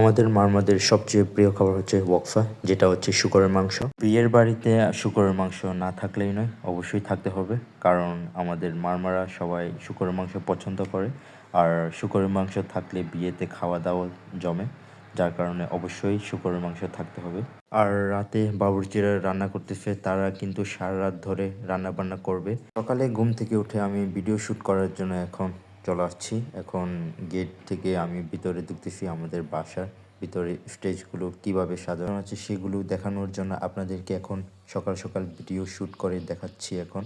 আমাদের মারমাদের সবচেয়ে প্রিয় খাবার হচ্ছে ওয়াকফা, যেটা হচ্ছে শুকরের মাংস। বিয়ের বাড়িতে শুকরের মাংস না থাকলেই নয়, অবশ্যই থাকতে হবে, কারণ আমাদের মারমারা সবাই শুকরের মাংস পছন্দ করে, আর শুকরের মাংস থাকলে বিয়েতে খাওয়া দাওয়া জমে, যার কারণে অবশ্যই শুকরের মাংস থাকতে হবে। আর রাতে বাবুর্চিরা রান্না করতেছে, তারা কিন্তু সারা রাত ধরে রান্না বান্না করবে। সকালে ঘুম থেকে উঠে আমি ভিডিও শ্যুট করার জন্য এখন চলে আসছি। এখন গেট থেকে আমি ভিতরে ঢুকতেছি আমাদের বাসার ভিতরে স্টেজগুলো কীভাবে সাজানো আছে সেগুলো দেখানোর জন্য আপনাদেরকে এখন সকাল সকাল ভিডিও শ্যুট করে দেখাচ্ছি এখন।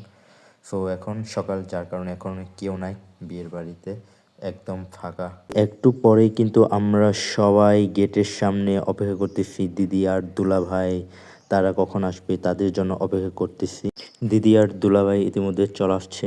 সো এখন সকাল যার কারণে এখন কেউ নাই বিয়ের বাড়িতে, একদম ফাঁকা। একটু পরেই কিন্তু আমরা সবাই গেটের সামনে অপেক্ষা করতেছি। দিদি আর দুলা ভাই, তারা কখন আসবে তাদের জন্য অপেক্ষা করতেছি। দিদি আর দুলা ভাই ইতিমধ্যে চলে আসছে।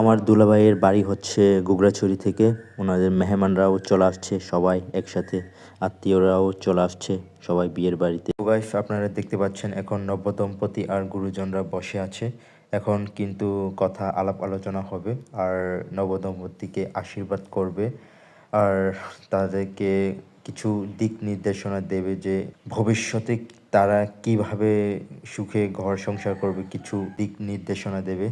আমার দুলাভাইয়ের বাড়ি হচ্ছে গুগরাছড়ি থেকে। ওনাদের মেহমানরাও চলে আসছে, সবাই একসাথে। আত্মীয়রাও চলে আসছে, সবাই বিয়ের বাড়িতে। আপনারা দেখতে পাচ্ছেন এখন নব্য দম্পতি আর গুরুজনরা বসে আছে। এখন কিন্তু কথা আলাপ আলোচনা হবে, আর নবদম্পতিকে আশীর্বাদ করবে, আর তাদেরকে কিছু দিক নির্দেশনা দেবে যে ভবিষ্যতে তারা কীভাবে সুখে ঘর সংসার করবে, কিছু দিক নির্দেশনা দেবে।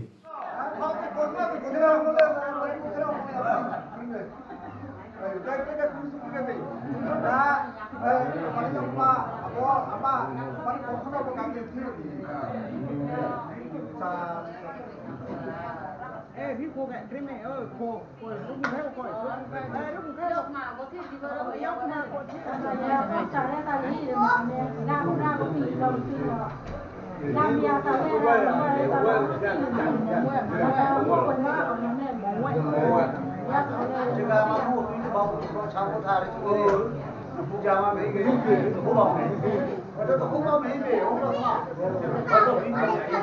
và ê khi cô gẹn thế mẹ ơi cô cô lúc mình theo cô ê lúc mình theo lúc mà có thể đi vào đâu lúc mà có thể là con trả lại ta lấy được mà mẹ ra cũng ra cũng mình đầu tư rồi làm nhà ta ra ra rồi ta có cái gì mà mình ta có quần đó ở nhà mẹ bố ấy chứ là mà mua cái bông bông sao có thà đấy chứ bây giờ mà mấy cái gì cũng bông này mà tôi không bông này về không bông mà không bông này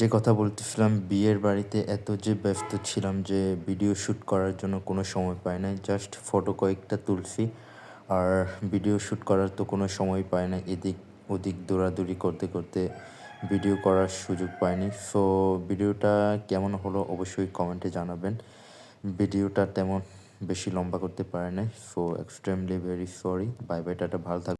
যে কথা বলতেছিলাম বিয়ের বাড়িতে এত যে ব্যস্ত ছিলাম যে ভিডিও শ্যুট করার জন্য কোনো সময় পাই নাই। জাস্ট ফটো কয়েকটা তুলছি। আর ভিডিও শ্যুট করার তো কোনো সময় পায় না। এদিক ওদিক দৌড়াদৌড়ি করতে করতে ভিডিও করার সুযোগ পাইনি সো ভিডিওটা কেমন হলো অবশ্যই কমেন্টে জানাবেন। ভিডিওটা তেমন বেশি লম্বা করতে পারে নাই। So extremely very sorry bye bye tata, ভালো থাকবেন।